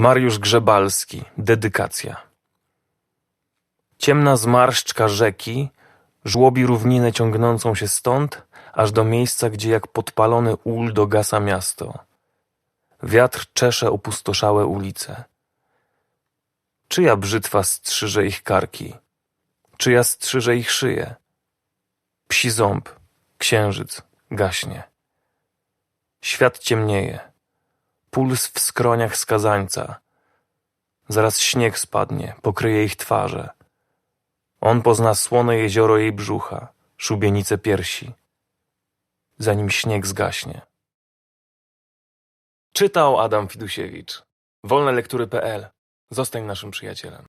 Mariusz Grzebalski, dedykacja. Ciemna zmarszczka rzeki żłobi równinę ciągnącą się stąd, aż do miejsca, gdzie jak podpalony ul dogasa miasto. Wiatr czesze opustoszałe ulice. Czyja brzytwa strzyże ich karki? Czyja strzyże ich szyję? Psi ząb, księżyc, gaśnie. Świat ciemnieje. Puls w skroniach skazańca. Zaraz śnieg spadnie, pokryje ich twarze. On pozna słone jezioro jej brzucha, szubienice piersi. Zanim śnieg zgaśnie. Czytał Adam Fidusiewicz. Wolnelektury.pl. Zostań naszym przyjacielem.